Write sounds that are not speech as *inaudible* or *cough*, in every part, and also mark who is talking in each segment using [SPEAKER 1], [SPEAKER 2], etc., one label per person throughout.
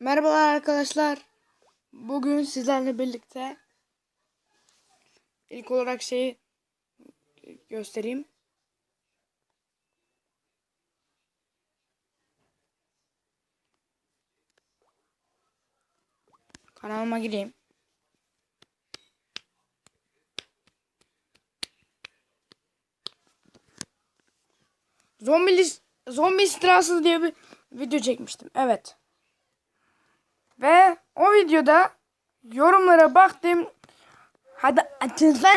[SPEAKER 1] Merhabalar arkadaşlar. Bugün sizlerle birlikte ilk olarak şeyi göstereyim. Kanalıma gireyim. Zombi, zombi istilası diye bir video çekmiştim. Evet. O videoda yorumlara baktım. Hadi açılsana.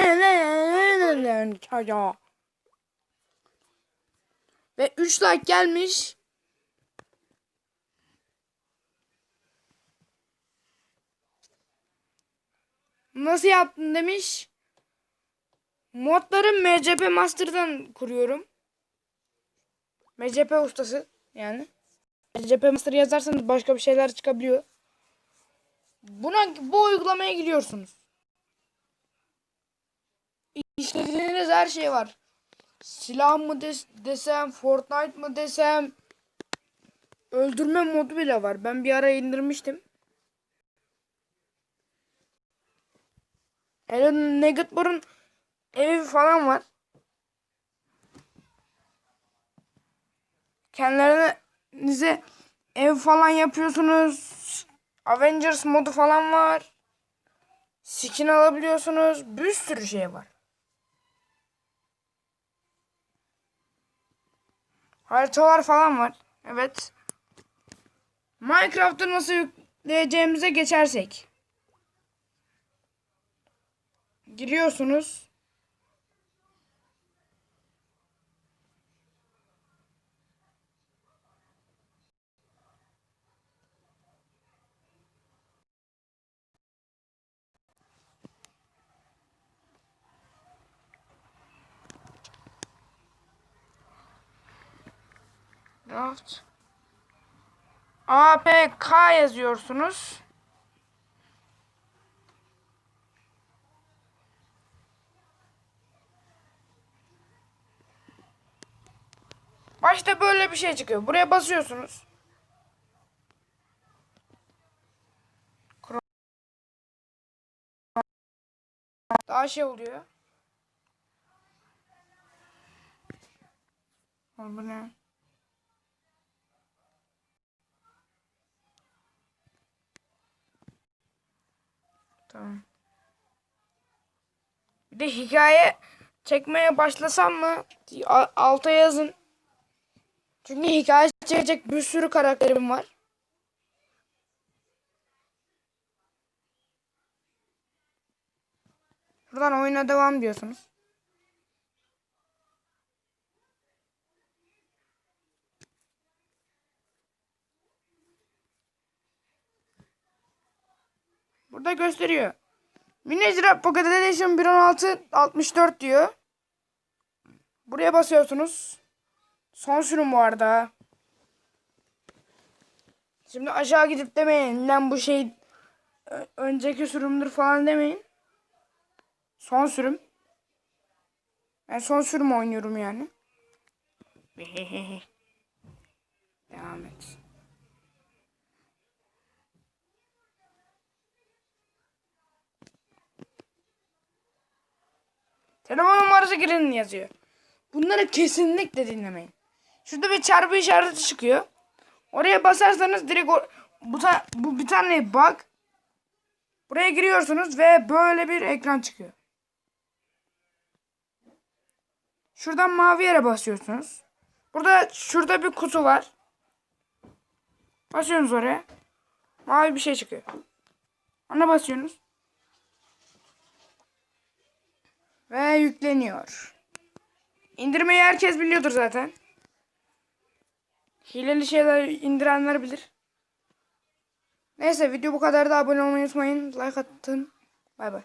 [SPEAKER 1] Ve 3 like gelmiş. Nasıl yaptın demiş. Modları MCP Master'dan kuruyorum. MCP ustası yani. MCP Master yazarsanız başka bir şeyler çıkabiliyor. Buna bu uygulamaya giriyorsunuz. İstediğiniz her şey var. Silah mı des desem, Fortnite mı desem, öldürme modu bile var. Ben bir ara indirmiştim. Hele Negatbor'un evi falan var. Kendilerinize ev falan yapıyorsunuz. Avengers modu falan var. Skin alabiliyorsunuz. Bir sürü şey var. Haritalar falan var. Evet. Minecraft'ı nasıl yükleyeceğimize geçersek. Giriyorsunuz. Raft. APK yazıyorsunuz. Başta böyle bir şey çıkıyor. Buraya basıyorsunuz. Daha şey oluyor. Bu ne? Tamam. Bir de hikaye çekmeye başlasam mı? Alta yazın. Çünkü hikaye çekecek bir sürü karakterim var. Buradan oyuna devam diyorsunuz. Burada gösteriyor. Minecraft Pocket Edition 1.16 64 diyor. Buraya basıyorsunuz. Son sürüm bu arada. Şimdi aşağı gidip demeyin. Lan bu şey önceki sürümdür falan demeyin. Son sürüm. Ben son sürüm oynuyorum yani. *laughs* Devam et. Telefon numarası girin yazıyor. Bunları kesinlikle dinlemeyin. Şurada bir çarpı işareti çıkıyor. Oraya basarsanız direkt o, bu, ta, bu bir tane bug. Buraya giriyorsunuz ve böyle bir ekran çıkıyor. Şuradan mavi yere basıyorsunuz. Burada şurada bir kutu var. Basıyorsunuz oraya. Mavi bir şey çıkıyor. Ona basıyorsunuz. Ve yükleniyor. İndirmeyi herkes biliyordur zaten. Hileli şeyler indirenler bilir. Neyse video bu kadar da abone olmayı unutmayın. Like atın. Bay bay.